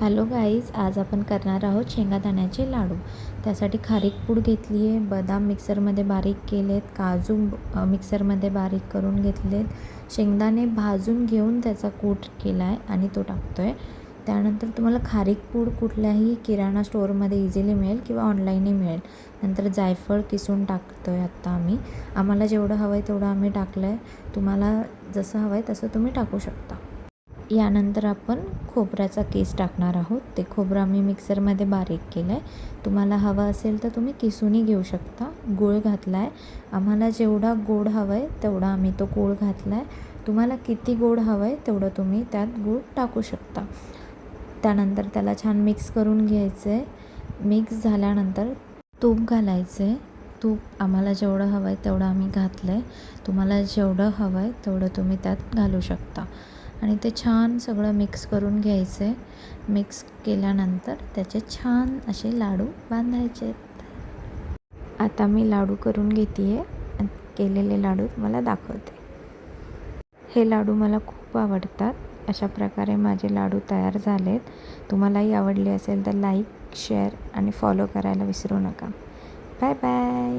Hello guys आज आपण करणार आहोत शेंगादाण्याचे लाडू. त्यासाठी खारीक पूड घेतली आहे बदाम मिक्सरमध्ये बारीक केलेत काजू मिक्सरमध्ये बारीक करून घेतलेत. शेंगदाणे भाजून घेऊन त्याचा कूट केला आहे आणि तो टाकतो आहे त्यानंतर तुम्हाला खारीक पूड कुठल्याही किराणा स्टोअरमध्ये इझिली मिळेल किंवा ऑनलाईनही मिळेल. नंतर जायफळ किसून टाकतो आहे आत्ता आम्ही. आम्हाला जेवढं हवं आहे तेवढं आम्ही टाकलं आहे तुम्हाला जसं हवं आहे तसं तुम्ही टाकू शकता. यानंतर आपण खोबऱ्याचा केस टाकणार आहोत. ते खोबरं आम्ही मिक्सरमध्ये बारीक केलं आहे तुम्हाला हवं असेल तर तुम्ही किसूनही घेऊ शकता. गूळ घातला आहे आम्हाला जेवढा गोड हवं आहे तेवढा आम्ही तो गूळ घातला आहे तुम्हाला किती गोड हवं आहे तेवढं तुम्ही त्यात गूळ टाकू शकता. त्यानंतर त्याला छान मिक्स करून घ्यायचं आहे मिक्स झाल्यानंतर तूप घालायचं आहे तूप आम्हाला जेवढं हवं आहे तेवढं आम्ही घातलं आहे तुम्हाला जेवढं हवं आहे तेवढं तुम्ही त्यात घालू शकता. आणि ते छान सगळं मिक्स करून घ्यायचं. आहे मिक्स केल्यानंतर त्याचे छान असे लाडू बांधायचे. आहेत आता मी लाडू करून घेते आहे केलेले लाडू तुम्हाला दाखवते. हे लाडू मला खूप आवडतात. अशा प्रकारे माझे लाडू तयार झालेत. तुम्हालाही आवडले असेल तर लाईक शेअर आणि फॉलो करायला विसरू नका. Bye bye.